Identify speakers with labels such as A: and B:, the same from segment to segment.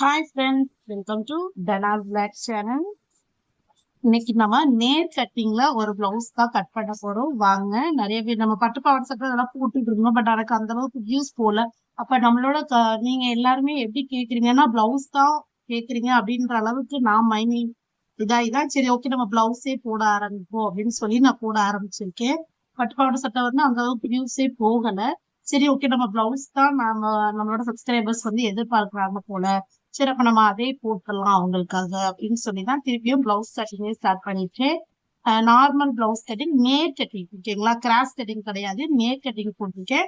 A: Hi friends welcome to டனாஸ் blog channel இன்னைக்கு நம்ம நேர் கட்டிங்ல ஒரு பிளவுஸ் தான் கட் பண்ண போறோம். வாங்க நிறைய பேர் நம்ம பட்டு பாவாடை சட்டை அதெல்லாம் போட்டுட்டு இருந்தோம் பட் எனக்கு அந்த அளவுக்கு வியூஸ் போல. அப்ப நம்மளோட க- நீங்க எல்லாருமே எப்படி கேக்குறீங்கன்னா பிளவுஸ் தான் கேக்குறீங்க அப்படின்ற அளவுக்கு நான் மைனிங் இதா இதான் சரி ஓகே நம்ம பிளவுஸே போட ஆரம்பிப்போம் அப்படின்னு சொல்லி நான் போட ஆரம்பிச்சிருக்கேன். பட்டு பாவாடை சட்டை வந்து அந்த அளவுக்கு வியூஸே போகல. சரி ஓகே நம்ம பிளவுஸ் தான் நம்ம நம்மளோட சப்ஸ்கிரைபர்ஸ் வந்து எதிர்பார்க்கறாங்க போல. சரி அப்ப நம்ம அதே போட்டுடலாம் அவங்களுக்காக அப்படின்னு சொல்லி தான் திருப்பியும் பிளவுஸ் கட்டிங்கே ஸ்டார்ட் பண்ணிட்டேன் நார்மல் பிளவுஸ் கட்டிங் நேர் கட்டிங் ஓகேங்களா? கிராஸ் கட்டிங் கிடையாது. நேர் கட்டிங் போட்டிருக்கேன்.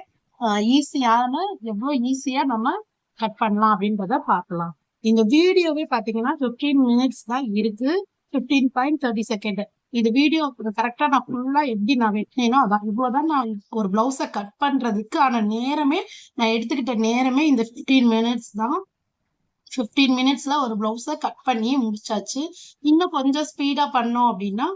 A: ஈஸியான எவ்வளவு ஈஸியா நம்ம கட் பண்ணலாம் அப்படின்றத பார்க்கலாம். இந்த வீடியோவே பாத்தீங்கன்னா 15 மினிட்ஸ் தான் இருக்கு. 15.30 பாயிண்ட் தேர்ட்டி செகண்ட் இது வீடியோ கரெக்டா நான் ஃபுல்லா எப்படி நான் வெட்டினேனோ அதான். இவ்வளவுதான் நான் ஒரு பிளவுஸை கட் பண்றதுக்கு ஆன நேரமே நான் எடுத்துக்கிட்ட நேரமே இந்த 15 மினிட்ஸ் தான். 15 மினிட்ஸ்ல ஒரு ப்ளவுஸை கட் பண்ணி முடிச்சாச்சு. இன்னும் கொஞ்சம் ஸ்பீடா பண்ணோம் அப்படின்னா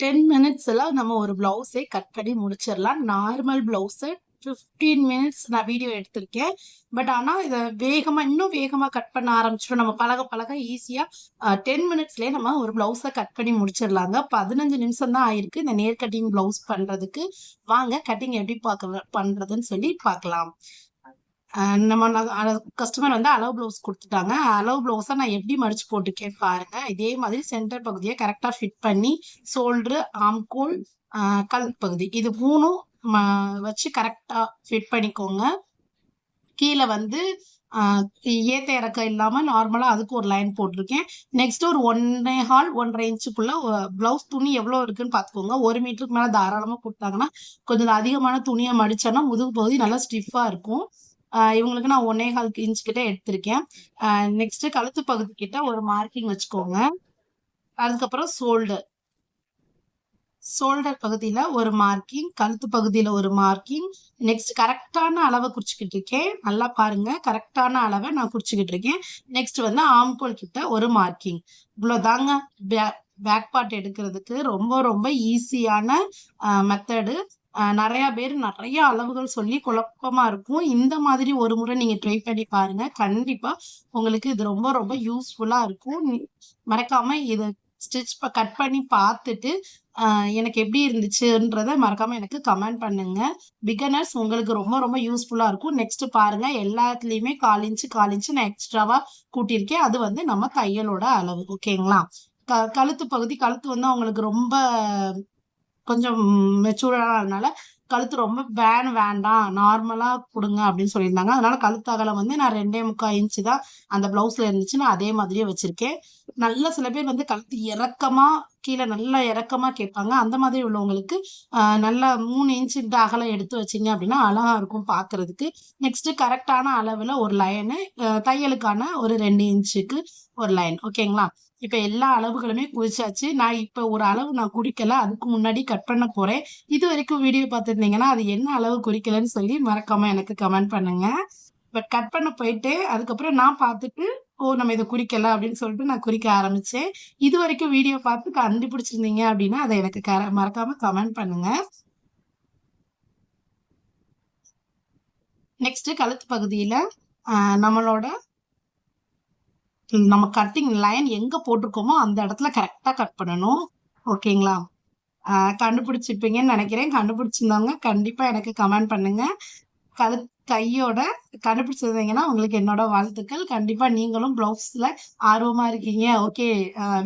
A: டென் மினிட்ஸ்ல நம்ம ஒரு ப்ளவுஸை கட் பண்ணி முடிச்சிடலாம். நார்மல் ப்ளவுஸை ஃபிஃப்டீன் மினிட்ஸ் நான் வீடியோ எடுத்திருக்கேன். பட் ஆனால் இதை வேகமாக இன்னும் வேகமாக கட் பண்ண ஆரம்பிச்சிடும் நம்ம பழக பழக ஈஸியாக டென் மினிட்ஸ்லேயே நம்ம ஒரு ப்ளவுஸை கட் பண்ணி முடிச்சிடலாங்க. பதினஞ்சு நிமிஷம் தான் ஆயிருக்கு இந்த நேர் கட்டிங் ப்ளவுஸ் பண்ணுறதுக்கு வாங்க கட்டிங் எப்படி பார்க்க பண்றதுன்னு சொல்லி பார்க்கலாம். நம்ம கஸ்டமர் வந்து அளவு பிளவுஸ் கொடுத்துட்டாங்க. அளவு ப்ளவுஸை நான் எப்படி மடிச்சு போட்டுக்கேன் பாருங்க. இதே மாதிரி சென்டர் பகுதியை கரெக்டா ஃபிட் பண்ணி ஷோல்டர் ஆம்கோல் கல் பகுதி. இது மூணும் ம- வச்சு கரெக்டா ஃபிட் பண்ணிக்கோங்க. கீழே வந்து ஏத்த இறக்கம் இல்லாம நார்மலா அதுக்கு ஒரு லைன் போட்டிருக்கேன். நெக்ஸ்ட் ஒரு ஒன்னே ஹால் ஒன்றரை இன்ச்சுக்குள்ள பிளவுஸ் துணி எவ்வளவு இருக்குன்னு பாத்துக்கோங்க ஒரு மீட்டருக்கு மேல தாராளமா கொடுத்தாங்கன்னா கொஞ்சம் அதிகமான துணியை மடிச்சோன்னா முதுகு பகுதி நல்லா ஸ்டிஃபா இருக்கும். இவங்களுக்கு நான் ஒன்னே கால் இன்ச் கிட்ட எடுத்திருக்கேன். நெக்ஸ்ட் கழுத்து பகுதி கிட்ட ஒரு மார்க்கிங் வச்சுக்கோங்க. அதுக்கப்புறம் ஷோல்டர் ஷோல்டர் பகுதியில ஒரு மார்க்கிங் கழுத்து பகுதியில ஒரு மார்க்கிங் நெக்ஸ்ட் கரெக்டான அளவை குறிச்சுக்கிட்டு இருக்கேன். நல்லா பாருங்க. கரெக்டான அளவை நான் குறிச்சுக்கிட்டு இருக்கேன். நெக்ஸ்ட் வந்து ஆம்கோல் கிட்ட ஒரு மார்க்கிங் இவ்வளவுதாங்க. பேக் பார்ட் எடுக்கிறதுக்கு ரொம்ப ரொம்ப ஈஸியான மெத்தடு நிறைய பேர் நிறைய அளவுகள் சொல்லி குழப்பமா இருக்கும். இந்த மாதிரி ஒரு முறை நீங்க ட்ரை பண்ணி பாருங்க. கண்டிப்பா உங்களுக்கு இது ரொம்ப ரொம்ப யூஸ்ஃபுல்லா இருக்கும். மறக்காமல் மறக்காம இதை ஸ்டிச் கட் பண்ணி பார்த்துட்டு எனக்கு எப்படி இருந்துச்சுன்றத மறக்காம எனக்கு கமெண்ட் பண்ணுங்க. பிகனர்ஸ் உங்களுக்கு ரொம்ப ரொம்ப யூஸ்ஃபுல்லா இருக்கும். நெக்ஸ்ட் பாருங்க. எல்லாத்துலயுமே கால் இன்ச்சு கால் இன்ச்சு நான் எக்ஸ்ட்ராவா கூட்டியிருக்கேன். அது வந்து நம்ம தையலோட அளவு. ஓகேங்களா க கழுத்து பகுதி கழுத்து வந்து அவங்களுக்கு ரொம்ப கொஞ்சம் மெச்சூர்டானதுனால கழுத்து ரொம்ப பேன் வேண்டாம். நார்மலா கொடுங்க அப்படின்னு சொல்லியிருந்தாங்க. அதனால கழுத்து அகலம் வந்து நான் ரெண்டே முக்கால் இன்ச்சு தான் அந்த பிளவுஸ்ல இருந்துச்சு. நான் அதே மாதிரியே வச்சிருக்கேன். நல்ல சில பேர் வந்து கழுத்து இறக்கமா கீழே நல்லா இறக்கமா கேட்பாங்க. அந்த மாதிரி உள்ளவங்களுக்கு நல்லா மூணு இன்ச்சு அகலம் எடுத்து வச்சீங்க அப்படின்னா அழகா இருக்கும் பாக்குறதுக்கு. நெக்ஸ்ட் கரெக்டான அளவுல ஒரு லைனு தையலுக்கான ஒரு ரெண்டு இன்ச்சுக்கு ஒரு லைன் ஓகேங்களா இப்ப எல்லா அளவுகளுமே குறிச்சாச்சு நான் இப்ப ஒரு அளவு நான் குறிக்கல அதுக்கு முன்னாடி கட் பண்ண போறேன். இது வரைக்கும் வீடியோ பார்த்துருந்தீங்கன்னா அது என்ன அளவு குறிக்கலன்னு சொல்லி மறக்காம எனக்கு கமெண்ட் பண்ணுங்க. பட் கட் பண்ண போயிட்டு அதுக்கப்புறம் நான் பார்த்துட்டு ஓ நம்ம இதை குறிக்கல அப்படின்னு சொல்லிட்டு நான் குறிக்க ஆரம்பிச்சேன். இது வரைக்கும் வீடியோ பார்த்து கண்டுபிடிச்சிருந்தீங்க அப்படின்னா அதை எனக்கு கர மறக்காம கமெண்ட் பண்ணுங்க. நெக்ஸ்ட் கழுத்து பகுதியில நம்மளோட நம்ம கட்டிங் லைன் எங்க போட்டிருக்கோமோ அந்த இடத்துல கரெக்டா கட் பண்ணணும். ஓகேங்களா கண்டுபிடிச்சிருப்பீங்கன்னு நினைக்கிறேன். கண்டுபிடிச்சிருந்தவங்க கண்டிப்பா எனக்கு கமெண்ட் பண்ணுங்க. கழு கையோட கண்டுபிடிச்சிருந்தீங்கன்னா உங்களுக்கு என்னோட வாழ்த்துக்கள். கண்டிப்பா நீங்களும் பிளவுஸ்ல ஆர்வமா இருக்கீங்க. ஓகே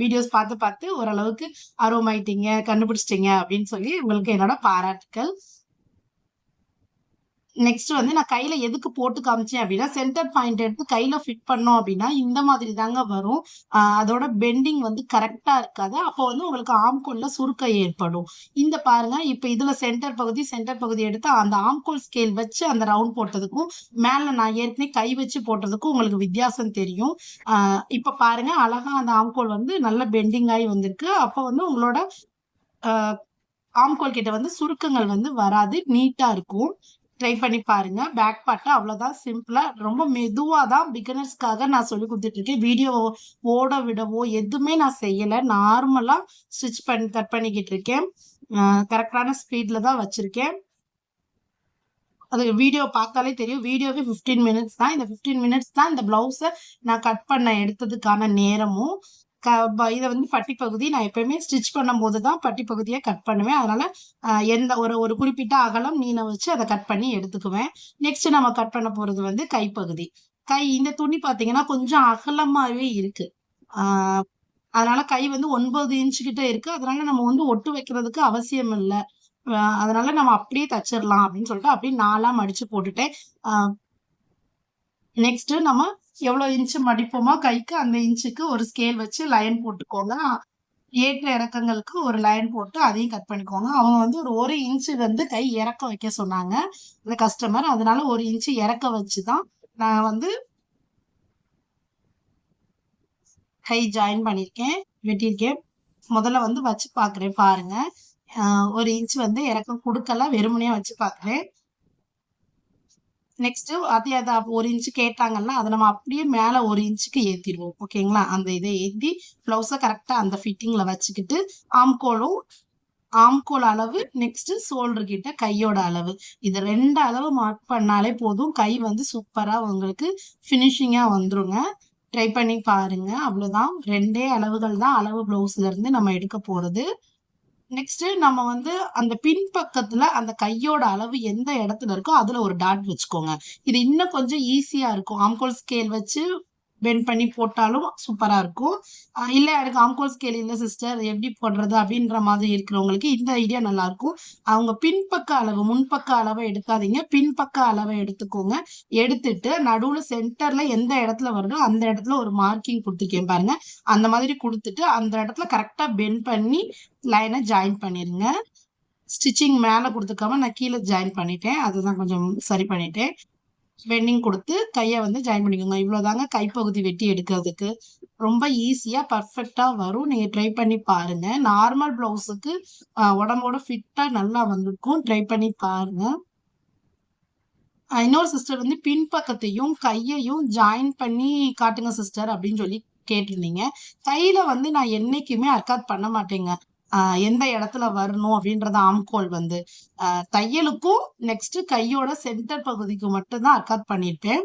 A: வீடியோஸ் பார்த்து பார்த்து ஓரளவுக்கு ஆர்வமாயிட்டீங்க கண்டுபிடிச்சிட்டீங்க அப்படின்னு சொல்லி உங்களுக்கு என்னோட பாராட்டுக்கள். நெக்ஸ்ட் வந்து நான் கையில எதுக்கு போட்டு காமிச்சேன் அப்படின்னா சென்டர் பாயிண்ட் எடுத்து கையில ஃபிட் பண்ணோம் அப்படின்னா இந்த மாதிரி தாங்க வரும். அதோட பெண்டிங் வந்து கரெக்டா இருக்காது. அப்போ வந்து உங்களுக்கு ஆம்கோல்ல சுருக்கம் ஏற்படும். இந்த பாருங்க இப்ப இதுல சென்டர் பகுதி சென்டர் பகுதி எடுத்து அந்த ஆம்கோல் ஸ்கேல் வச்சு அந்த ரவுண்ட் போட்டதுக்கும் மேல நான் ஏற்கனவே கை வச்சு போட்டதுக்கும் உங்களுக்கு வித்தியாசம் தெரியும். இப்ப பாருங்க அழகா அந்த ஆம்கோல் வந்து நல்ல பெண்டிங் ஆகி வந்திருக்கு. அப்போ வந்து உங்களோட ஆம்கோல் கிட்ட வந்து சுருக்கங்கள் வந்து வராது நீட்டா இருக்கும். ட்ரை பண்ணி பாருங்க. பேக் பார்ட்டை அவ்வளோதான் சிம்பிளா ரொம்ப மெதுவாக தான் பிகினர்ஸ்க்காக நான் சொல்லி கொடுத்துட்டு இருக்கேன் வீடியோ ஓட விடவோ எதுவுமே நான் செய்யலை. நார்மலாக ஸ்டிச் பண்ணி கட் பண்ணிக்கிட்டு இருக்கேன் கரெக்டான ஸ்பீட்ல தான் வச்சிருக்கேன். அது வீடியோ பார்த்தாலே தெரியும். வீடியோவே ஃபிஃப்டீன் மினிட்ஸ் தான். இந்த ஃபிஃப்டீன் மினிட்ஸ் தான் இந்த ப்ளவுஸை நான் கட் பண்ண எடுத்ததுக்கான நேரமும். க இதை வந்து பட்டி பகுதி நான் எப்பயுமே ஸ்டிச் பண்ணும்போது தான் பட்டி பகுதியை கட் பண்ணுவேன். அதனால் எந்த ஒரு ஒரு குறிப்பிட்ட அகலம் நீனை வச்சு அதை கட் பண்ணி எடுத்துக்குவேன். நெக்ஸ்ட் நம்ம கட் பண்ண போகிறது வந்து கைப்பகுதி. கை இந்த துணி பார்த்தீங்கன்னா கொஞ்சம் அகலமாகவே இருக்கு. அதனால கை வந்து ஒன்பது இன்ச்சு கிட்ட இருக்கு. அதனால நம்ம வந்து ஒட்டு வைக்கிறதுக்கு அவசியம் இல்லை. அதனால நம்ம அப்படியே தச்சிடலாம் அப்படின்னு சொல்லிட்டு அப்படியே நாலாம் அடிச்சு போட்டுட்டேன் நெக்ஸ்ட் நம்ம எவ்வளோ இன்ச்சு மடிப்போமோ கைக்கு அந்த இன்ச்சுக்கு ஒரு ஸ்கேல் வச்சு லைன் போட்டுக்கோங்க. ஏற்ற இறக்கங்களுக்கு ஒரு லைன் போட்டு அதையும் கட் பண்ணிக்கோங்க. அவங்க வந்து ஒரு ஒரு இன்ச்சு வந்து கை இறக்க வைக்க சொன்னாங்க. இந்த கஸ்டமர் அதனால ஒரு இன்ச்சு இறக்க வச்சு தான் நான் வந்து கை ஜாயின் பண்ணியிருக்கேன் வெட்டியிருக்கேன் முதல்ல வந்து வச்சு பார்க்குறேன் பாருங்க. ஒரு இன்ச் வந்து இறக்கம் கொடுக்கலாம் வெறுமனையாக வச்சு பார்க்குறேன். நெக்ஸ்ட்டு அதே அதை ஒரு இன்ச்சு கேட்டாங்கன்னா அதை நம்ம அப்படியே மேலே ஒரு இன்ச்சுக்கு ஏற்றிடுவோம் ஓகேங்களா அந்த இதை ஏற்றி ப்ளவுஸை கரெக்டாக அந்த ஃபிட்டிங்கில் வச்சுக்கிட்டு ஆம்கோலும் ஆம்கோல் அளவு நெக்ஸ்ட்டு ஷோல்டர் கிட்ட கையோட அளவு. இது ரெண்டு அளவு மார்க் பண்ணாலே போதும். கை வந்து சூப்பராக உங்களுக்கு ஃபினிஷிங்காக வந்துருங்க. ட்ரை பண்ணி பாருங்க. அவ்வளோதான் ரெண்டே அளவுகள் தான் அளவு ப்ளவுஸ்லேருந்து நம்ம எடுக்க போகிறது நெக்ஸ்ட் நம்ம வந்து அந்த பின்பக்கத்துல அந்த கையோட அளவு எந்த இடத்துல இருக்கோ அதுல ஒரு டாட் வச்சுக்கோங்க. இது இன்னும் கொஞ்சம் ஈஸியா இருக்கும். ஆம்கோல் ஸ்கேல் வச்சு பெண்ட் பண்ணி போட்டாலும் சூப்பராக இருக்கும். இல்லை எனக்கு ஆம்கோல் ஸ்கேல் இல்லை சிஸ்டர் எப்படி போடுறது அப்படின்ற மாதிரி இருக்கிறவங்களுக்கு இந்த ஐடியா நல்லாயிருக்கும் அவங்க பின்பக்க அளவு முன்பக்க அளவை எடுக்காதீங்க. பின்பக்க அளவை எடுத்துக்கோங்க. எடுத்துட்டு நடுவில் சென்டரில் எந்த இடத்துல வருதோ அந்த இடத்துல ஒரு மார்க்கிங் கொடுத்துருக்கேன் பாருங்க. அந்த மாதிரி கொடுத்துட்டு அந்த இடத்துல கரெக்டாக பெண்ட் பண்ணி லைனை ஜாயின் பண்ணிடுங்க ஸ்டிச்சிங் மேலே கொடுத்துக்காம நான் கீழே ஜாயின் பண்ணிட்டேன். அதுதான் கொஞ்சம் சரி பண்ணிட்டேன். பெண்டிங் கொடுத்து கையை வந்து ஜாயின் பண்ணிக்கோங்க. இவ்வளோதாங்க கைப்பகுதி வெட்டி எடுக்கிறதுக்கு. ரொம்ப ஈஸியாக பர்ஃபெக்டாக வரும். நீங்கள் ட்ரை பண்ணி பாருங்கள் நார்மல் ப்ளவுஸுக்கு உடம்போட ஃபிட்டாக நல்லா வந்திருக்கும். ட்ரை பண்ணி பாருங்கள் இன்னொரு சிஸ்டர் வந்து பின்பக்கத்தையும் கையையும் ஜாயின் பண்ணி காட்டுங்க சிஸ்டர் அப்படின்னு சொல்லி கேட்டிருந்தீங்க. கையில் வந்து நான் என்றைக்குமே அர்க்காத் பண்ண மாட்டேங்க. எந்த இடத்துல வரணும் அப்படின்றத ஆம்கோல் வந்து தையலுக்கும் நெக்ஸ்ட் கையோட சென்டர் பகுதிக்கு மட்டும்தான் அர்க்காத் பண்ணியிருப்பேன்.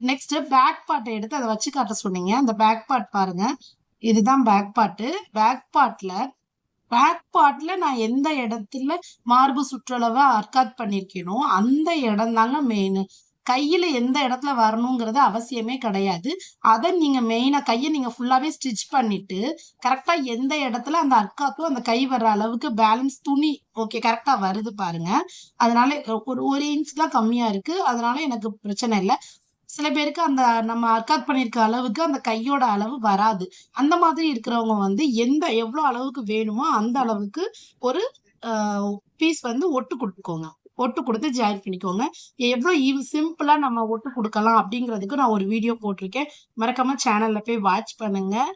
A: நெக்ஸ்ட் பேக் பார்ட்டை எடுத்து அதை வச்சு காட்ட சொன்னீங்க. அந்த பேக் பார்ட் பாருங்க. இதுதான் பேக் பார்ட்டு பேக் பார்ட்ல பேக் பார்ட்ல நான் எந்த இடத்துல மார்பு சுற்றளவை அர்க்காத் பண்ணியிருக்கேனோ அந்த இடம் தாங்க மெயின் கையில எந்த இடத்துல வரணுங்கிறது அவசியமே கிடையாது. அதை நீங்க மெயினா கையை நீங்க ஃபுல்லாவே ஸ்டிச் பண்ணிட்டு கரெக்டா எந்த இடத்துல அந்த அக்காக்கும் அந்த கை வர்ற அளவுக்கு பேலன்ஸ் துணி ஓகே கரெக்டா வருது பாருங்க. அதனால ஒரு ஒரு இன்ச் தான் கம்மியா இருக்கு. அதனால எனக்கு பிரச்சனை இல்லை. சில பேருக்கு அந்த நம்ம அர்க்காத் பண்ணியிருக்க அளவுக்கு அந்த கையோட அளவு வராது. அந்த மாதிரி இருக்கிறவங்க வந்து எந்த எவ்வளவு அளவுக்கு வேணுமோ அந்த அளவுக்கு ஒரு பீஸ் வந்து ஒட்டு கொடுத்துக்கோங்க. ஒட்டு கொடுத்து ஜாயின் பண்ணிக்கோங்க. எவ்வளோ ஈவ் சிம்பிளாக நம்ம ஒட்டு கொடுக்கலாம் அப்படிங்கிறதுக்கு நான் ஒரு வீடியோ போட்டிருக்கேன். மறக்காமல் சேனலில் போய் வாட்ச் பண்ணுங்கள்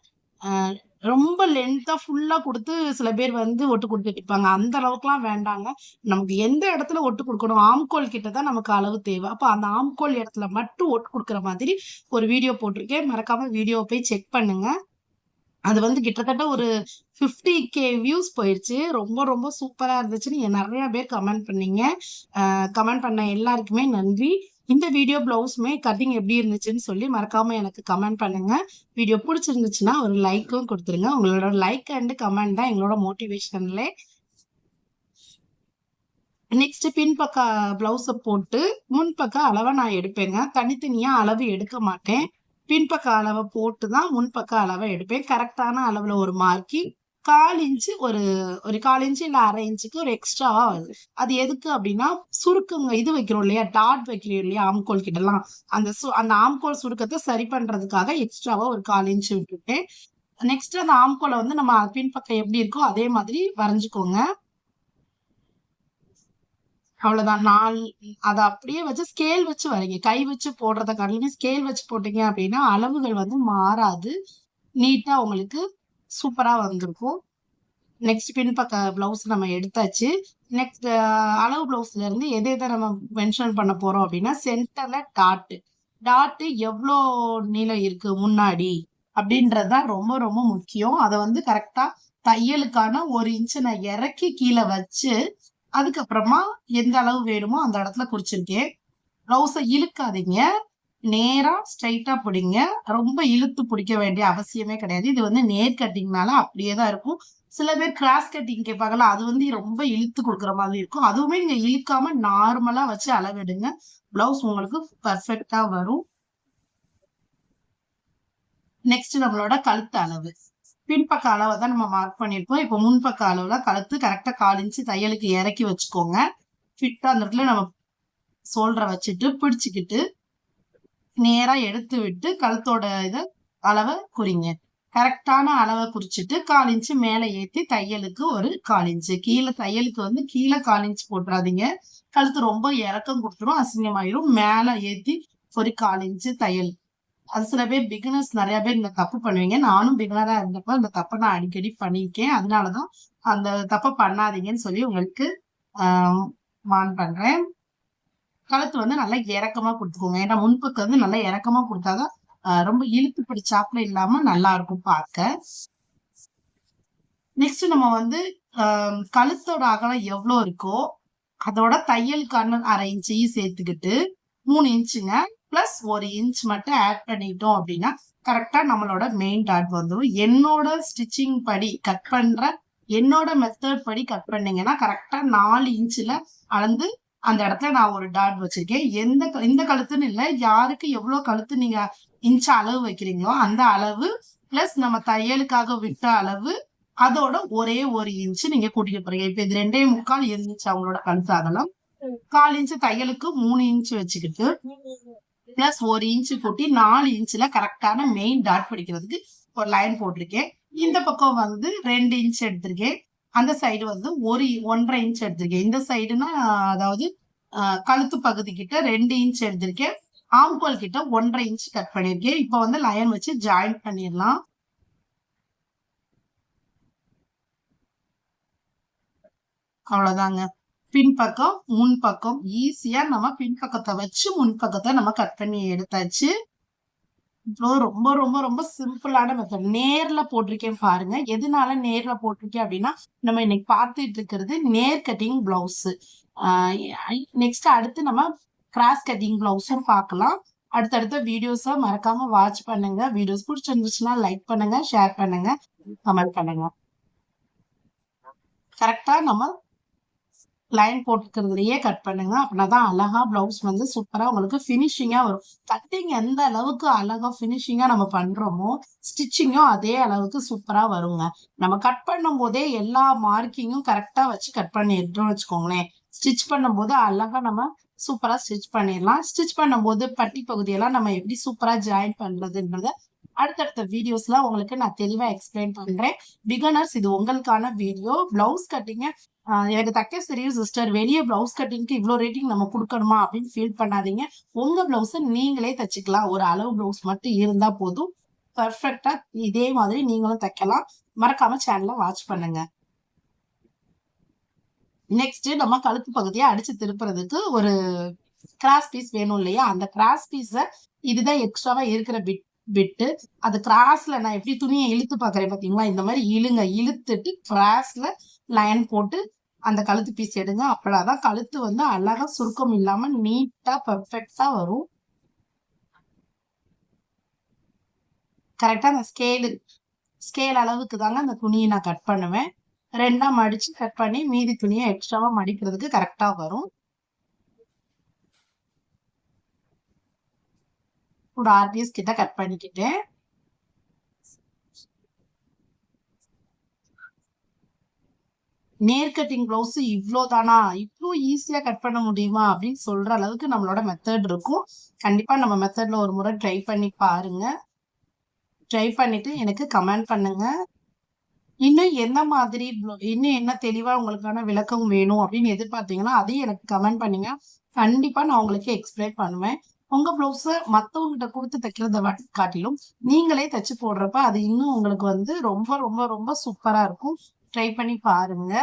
A: ரொம்ப லென்த்தாக ஃபுல்லாக கொடுத்து சில பேர் வந்து ஒட்டு கொடுத்துட்டு இருப்பாங்க அந்த அளவுக்குலாம் வேண்டாங்க. நமக்கு எந்த இடத்துல ஒட்டு கொடுக்கணும்? ஆம்கோல் கிட்ட தான் நமக்கு அளவு தேவை. அப்போ அந்த ஆம்கோல் இடத்துல மட்டும் ஒட்டு கொடுக்குற மாதிரி ஒரு வீடியோ போட்டிருக்கேன். மறக்காமல் வீடியோவை போய் செக் பண்ணுங்கள் அது வந்து கிட்டத்தட்ட ஒரு ஃபிஃப்டி கே வியூஸ் போயிடுச்சு ரொம்ப ரொம்ப சூப்பராக இருந்துச்சுன்னு நிறைய பேர் கமெண்ட் பண்ணீங்க. கமெண்ட் பண்ண எல்லாருக்குமே நன்றி. இந்த வீடியோ பிளவுஸுமே கட்டிங் எப்படி இருந்துச்சுன்னு சொல்லி மறக்காம எனக்கு கமெண்ட் பண்ணுங்க. வீடியோ பிடிச்சிருந்துச்சுன்னா ஒரு லைக்கும் கொடுத்துருங்க. உங்களோட லைக் அண்ட் கமெண்ட் தான் எங்களோட மோட்டிவேஷன்ல நெக்ஸ்ட் பின்பக்க பிளவுஸை போட்டு முன்பக்க அளவை நான் எடுப்பேங்க. தனித்தனியா அளவு எடுக்க மாட்டேன். பின்பக்க அளவை போட்டு தான் முன்பக்க அளவை எடுப்பேன். கரெக்டான அளவில் ஒரு மார்க்கி கால் இன்ச்சு ஒரு ஒரு கால் இன்ச்சு இல்லை அரை இன்ச்சுக்கு ஒரு எக்ஸ்ட்ரா வருது. அது எதுக்கு அப்படின்னா சுருக்குங்க இது வைக்கிறோம் இல்லையா? டாட் வைக்கிறோம் இல்லையா? ஆம்கோல் கிட்டலாம். அந்த சு அந்த ஆம்கோல் சுருக்கத்தை சரி பண்ணுறதுக்காக எக்ஸ்ட்ராவாக ஒரு கால் இன்ச்சு விட்டுட்டேன் நெக்ஸ்ட் அந்த ஆம்கோலை வந்து நம்ம பின்பக்கம் எப்படி இருக்கோ அதே மாதிரி வரைஞ்சிக்கோங்க. அவ்வளவுதான். நாள் அதை அப்படியே வச்சு ஸ்கேல் வச்சு வரீங்க. கை வச்சு போடுறத காட்டிலுமே ஸ்கேல் வச்சு போட்டீங்க அப்படின்னா அளவுகள் வந்து மாறாது. நீட்டா உங்களுக்கு சூப்பரா வந்திருக்கும். நெக்ஸ்ட் பின்பக்க பிளவுஸ் நம்ம எடுத்தாச்சு. நெக்ஸ்ட் அளவு பிளவுஸ்ல இருந்து எதை எதை நம்ம மென்ஷன் பண்ண போறோம் அப்படின்னா சென்டர்ல டாட்டு டாட்டு எவ்வளோ நீளம் இருக்கு முன்னாடி அப்படின்றதுதான் ரொம்ப ரொம்ப முக்கியம். அதை வந்து கரெக்டா தையலுக்கான ஒரு இன்ச்சு நான் இறக்கி கீழே வச்சு அதுக்கப்புறமா எந்த அளவு வேணுமோ அந்த இடத்துல குறிச்சிருக்கேன் ப்ளவுஸை இழுக்காதீங்க. நேராக ஸ்ட்ரைட்டாக பிடிங்க. ரொம்ப இழுத்து பிடிக்க வேண்டிய அவசியமே கிடையாது. இது வந்து நேர் கட்டிங்னால அப்படியே தான் இருக்கும். சில பேர் கிராஸ் கட்டிங் கேட்பாங்கல்ல அது வந்து ரொம்ப இழுத்து கொடுக்குற மாதிரி இருக்கும். அதுவுமே நீங்கள் இழுக்காம நார்மலாக வச்சு அளவெடுங்க. ப்ளவுஸ் உங்களுக்கு பர்ஃபெக்டாக வரும். நெக்ஸ்ட் நம்மளோட கழுத்து அளவு. பின்பக்க அளவை தான் நம்ம மார்க் பண்ணியிருப்போம் இப்போ முன்பக்க அளவில் கழுத்து கரெக்டாக கால் இன்ச்சு தையலுக்கு இறக்கி வச்சுக்கோங்க. ஃபிட்டாக அந்த இடத்துல நம்ம சோல்டரை வச்சுட்டு பிடிச்சிக்கிட்டு நேராக எடுத்து விட்டு கழுத்தோட இதை அளவை குறிங்க. கரெக்டான அளவை குறிச்சிட்டு கால் இன்ச்சு மேலே ஏற்றி தையலுக்கு ஒரு கால் இன்ச்சு கீழே தையலுக்கு வந்து கீழே கால் இன்ச்சு போட்டுறாதீங்க. கழுத்து ரொம்ப இறக்கம் கொடுத்துரும் அசிங்கமாயிரும். மேலே ஏற்றி ஒரு கால் இன்ச்சு தையல் அது சில பேர் பிகினர்ஸ் நிறைய பேர் இந்த தப்பு பண்ணுவீங்க. நானும் பிகினரா இருந்தப்போ இந்த தப்பை நான் அடிக்கடி பண்ணியிருக்கேன். அதனாலதான் அந்த தப்பை பண்ணாதீங்கன்னு சொல்லி உங்களுக்கு வான் பண்றேன். கழுத்து வந்து நல்லா இறக்கமா கொடுத்துக்கோங்க. ஏன்னா முன்புக்கு வந்து நல்லா இறக்கமா கொடுத்தாதான் ரொம்ப இழுத்து பிடிச்சாப்புல இல்லாம நல்லா இருக்கும் பார்க்க. நெக்ஸ்ட் நம்ம வந்து கழுத்தோட அகலம் எவ்வளோ இருக்கோ அதோட தையலுக்கான அரை இன்ச்சையும் சேர்த்துக்கிட்டு மூணு இன்ச்சுங்க பிளஸ் ஒரு இன்ச் மட்டும் ஆட் பண்ணிட்டோம் அப்படின்னா கரெக்டா நம்மளோட மெயின் டாட் வந்துடும் என்னோட ஸ்டிச்சிங் படி கட் பண்ற என்னோட மெத்தட் படி கட் பண்ணீங்கன்னா கரெக்டா நாலு இன்ச்ல அளந்து அந்த இடத்துல நான் ஒரு டாட் வச்சிருக்கேன். எந்த இந்த கழுத்துன்னு இல்லை யாருக்கு எவ்வளவு கழுத்து நீங்க இன்ச் அளவு வைக்கிறீங்களோ அந்த அளவு பிளஸ் நம்ம தையலுக்காக விட்ட அளவு அதோட ஒரே ஒரு இன்ச்சு நீங்க கூட்டிக்க போறீங்க. இப்ப இது ரெண்டே முக்கால் இருந்துச்சு அவங்களோட கழுத்து அகலம். கால் இன்ச்சு தையலுக்கு மூணு இன்ச் வச்சுக்கிட்டு பிளஸ் ஒரு இன்ச்சு கூட்டி நாலு இன்ச்சில் கரெக்டான மெயின் டாட் பிடிக்கிறதுக்கு ஒரு லைன் போட்டிருக்கேன். இந்த பக்கம் வந்து ரெண்டு இன்ச் எடுத்திருக்கேன். அந்த சைடு வந்து ஒரு ஒன்றரை இன்ச் எடுத்திருக்கேன். இந்த சைடுனா அதாவது கழுத்து பகுதி கிட்ட ரெண்டு இன்ச் எடுத்திருக்கேன். ஆம்கோல் கிட்ட ஒன்றரை இன்ச் கட் பண்ணிருக்கேன் இப்போ வந்து லயன் வச்சு ஜாயின் பண்ணிடலாம். அவ்வளவுதாங்க. பின்பக்கம் முன்பக்கம். ஈஸியா நம்ம பின்பக்கத்தை வச்சு முன்பக்கத்தை நம்ம கட் பண்ணி எடுத்தாச்சு. ரொம்ப ரொம்ப ரொம்ப சிம்பிளான மெத்தட் நேர்ல போட்டிருக்கேன் பாருங்க. எதனால நேர்ல போட்டிருக்கேன் அப்படின்னா நம்ம இன்னைக்கு பார்த்துட்டு இருக்கிறது நேர் கட்டிங் பிளவுஸ் நெக்ஸ்ட் அடுத்து நம்ம கிராஸ் கட்டிங் பிளவுஸும் பார்க்கலாம். அடுத்தடுத்த வீடியோஸை மறக்காம வாட்ச் பண்ணுங்க. வீடியோஸ் பிடிச்சிருந்துச்சுன்னா லைக் பண்ணுங்க ஷேர் பண்ணுங்க கமெண்ட் பண்ணுங்க. கரெக்டா நம்ம லைன் போட்டுக்கிறதுலையே கட் பண்ணுங்க. அப்படின்னா தான் அழகா பிளவுஸ் வந்து சூப்பரா உங்களுக்கு ஃபினிஷிங்கா வரும். கட்டிங் எந்த அளவுக்கு அழகா ஃபினிஷிங்கா நம்ம பண்றோமோ ஸ்டிச்சிங்கும் அதே அளவுக்கு சூப்பரா வருங்க. நம்ம கட் பண்ணும் போதே எல்லா மார்க்கிங்கும் கரெக்டா வச்சு கட் பண்ணிடுறோம் வச்சுக்கோங்களேன். ஸ்டிச் பண்ணும்போது அழகா நம்ம சூப்பரா ஸ்டிச் பண்ணிடலாம். ஸ்டிச் பண்ணும்போது பட்டி பகுதியெல்லாம் நம்ம எப்படி சூப்பரா ஜாயின் பண்றதுன்றத அடுத்தடுத்த வீடியோஸ்ல உங்களுக்கு நான் தெளிவா எக்ஸ்பிளைன் பண்றேன். பிகனர்ஸ் இது உங்களுக்கான வீடியோ பிளவுஸ் கட்டிங்க எனக்கு தக்க தெரியும் சிஸ்டர் வெளியே பிளவுஸ் கட்டிங்க்கு இவ்வளோ ரேட்டிங் நம்ம கொடுக்கணுமா அப்படின்னு ஃபீல் பண்ணாதீங்க. உங்க பிளவுஸை நீங்களே தச்சுக்கலாம். ஒரு அளவு பிளவுஸ் மட்டும் இருந்தா போதும். பர்ஃபெக்டா இதே மாதிரி நீங்களும் தைக்கலாம். மறக்காம சேனலை வாட்ச் பண்ணுங்க. நெக்ஸ்ட் நம்ம கழுத்து பகுதியை அடிச்சு திருப்புறதுக்கு ஒரு கிராஸ் பீஸ் வேணும் இல்லையா? அந்த கிராஸ் பீஸ இதுதான் எக்ஸ்ட்ராவா இருக்கிற பிட் விட்டு அது கிராஸ்ல நான் எப்படி துணியை இழுத்து பாக்குறேன் பாத்தீங்களா? இந்த மாதிரி இழுங்க இழுத்துட்டு கிராஸ்ல லைன் போட்டு அந்த கழுத்து பீஸ் எடுங்க. அப்படாதான் கழுத்து வந்து அழகா சுருக்கம் இல்லாம நீட்டா பர்ஃபெக்டா வரும். கரெக்டா அந்த ஸ்கேலு ஸ்கேல் அளவுக்கு தாங்க அந்த துணியை நான் கட் பண்ணுவேன். ரெண்டா மடிச்சு கட் பண்ணி மீதி துணியை எக்ஸ்ட்ராவா மடிக்கிறதுக்கு கரெக்டா வரும். ஒரு ஆர்டிஸ்ட் கிட்ட கட் பண்ணிக்கிட்டேன் நேர் கட்டிங் ப்ளவுஸ் இவ்வளோ தானா? இவ்வளோ ஈஸியாக கட் பண்ண முடியுமா? அப்படின்னு சொல்கிற அளவுக்கு நம்மளோட மெத்தட் இருக்கும். கண்டிப்பாக நம்ம மெத்தடில் ஒரு முறை ட்ரை பண்ணி பாருங்க. ட்ரை பண்ணிவிட்டு எனக்கு கமெண்ட் பண்ணுங்க. இன்னும் என்ன மாதிரி இன்னும் என்ன தெளிவாக உங்களுக்கான விளக்கம் வேணும் அப்படின்னு எதிர்பார்த்தீங்கன்னா அதையும் எனக்கு கமெண்ட் பண்ணுங்க. கண்டிப்பாக நான் உங்களுக்கு எக்ஸ்பிளைன் பண்ணுவேன். உங்க பிளவுஸ மத்தவங்கிட்ட கொடுத்து தைக்கிறத காட்டிலும் நீங்களே தைச்சு போடுறப்ப அது இன்னும் உங்களுக்கு வந்து ரொம்ப ரொம்ப ரொம்ப சூப்பரா இருக்கும். ட்ரை பண்ணி பாருங்க.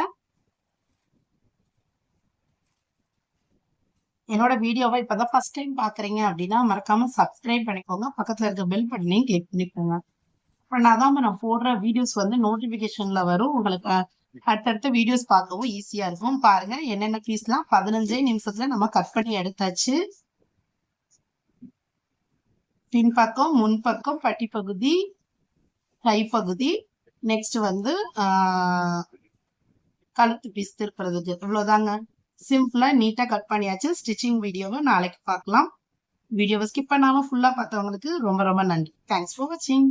A: என்னோட வீடியோவை இப்பதான் ஃபர்ஸ்ட் டைம் பாக்குறீங்க அப்படின்னா மறக்காம சப்ஸ்கிரைப் பண்ணிக்கோங்க. பக்கத்துல இருக்க பெல் பட்டனையும் கிளிக் பண்ணிக்கோங்க. பண்ணாதான் நான் போடுற வீடியோஸ் வந்து நோட்டிபிகேஷன்ல வரும். உங்களுக்கு அடுத்தடுத்த வீடியோஸ் பார்க்கவும் ஈஸியா இருக்கும். பாருங்க என்னென்ன பீஸ்லாம் பதினஞ்சே நிமிஷத்துல நம்ம கட் பண்ணி எடுத்தாச்சு. பின்பக்கம் முன்பக்கம் பட்டிப்பகுதி கைப்பகுதி. நெக்ஸ்ட் வந்து கழுத்து பீஸ் திருப்புறதுக்கு. இவ்வளோதாங்க சிம்பிளாக நீட்டாக கட் பண்ணியாச்சு. ஸ்டிச்சிங் வீடியோவை நாளைக்கு பார்க்கலாம். வீடியோவை ஸ்கிப் பண்ணாமல் ஃபுல்லாக பார்த்தவங்களுக்கு ரொம்ப ரொம்ப நன்றி. தேங்க்ஸ் ஃபார் வாட்சிங்